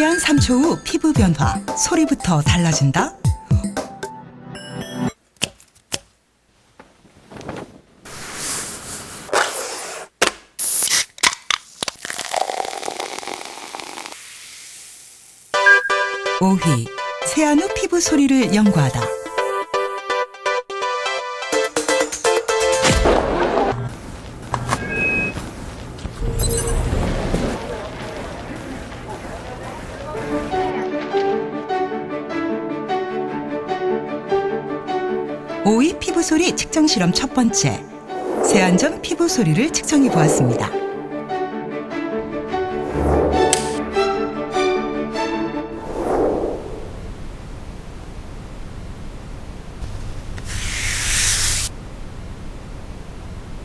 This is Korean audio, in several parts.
세안 3초 후 피부 변화, 소리부터 달라진다? 오위 세안 후 피부 소리를 연구하다. 오위 피부 소리 측정 실험 첫 번째. 세안 전 피부 소리를 측정해 보았습니다.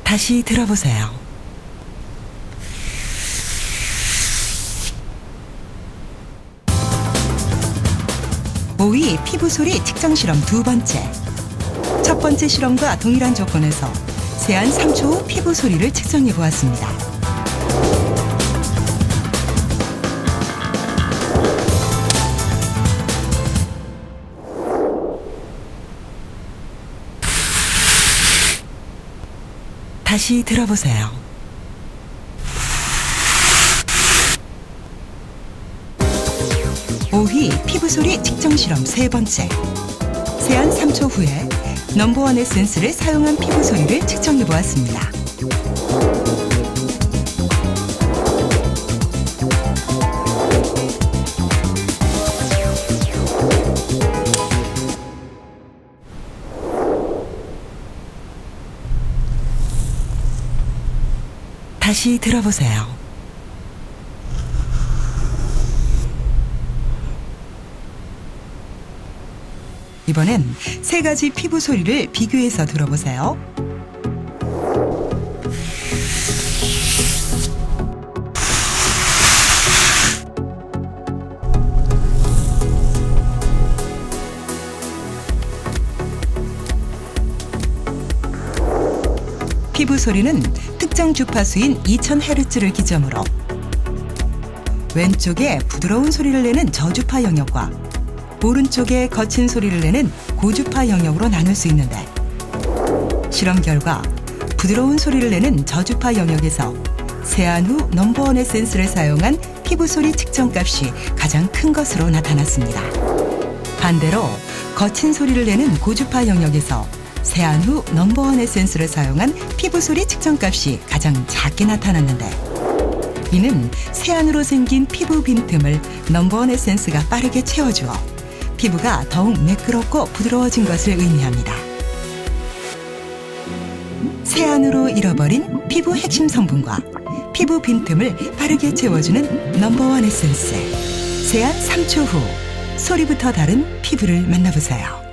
다시 들어보세요. 오위 피부 소리 측정 실험 두 번째. 첫 번째 실험과 동일한 조건에서 세안 3초 후 피부 소리를 측정해 보았습니다. 다시 들어보세요. 오위 피부 소리 측정 실험 세 번째. 세안 3초 후에 넘버원 에센스를 사용한 피부 소리를 측정해 보았습니다. 다시 들어보세요. 이번엔 세 가지 피부 소리를 비교해서 들어보세요. 피부 소리는 특정 주파수인 2000Hz를 기점으로 왼쪽에 부드러운 소리를 내는 저주파 영역과 오른 쪽에 거친 소리를 내는 고주파 영역으로 나눌 수 있는데 실험 결과 부드러운 소리를 내는 저주파 영역에서 세안 후 넘버원 에센스를 사용한 피부 소리 측정 값이 가장 큰 것으로 나타났습니다. 반대로 거친 소리를 내는 고주파 영역에서 세안 후 넘버원 에센스를 사용한 피부 소리 측정 값이 가장 작게 나타났는데 이는 세안으로 생긴 피부 빈틈을 넘버원 에센스가 빠르게 채워주어 피부가 더욱 매끄럽고 부드러워진 것을 의미합니다. 세안으로 잃어버린 피부 핵심 성분과 피부 빈틈을 빠르게 채워주는 넘버원 에센스. 세안 3초 후 소리부터 다른 피부를 만나보세요.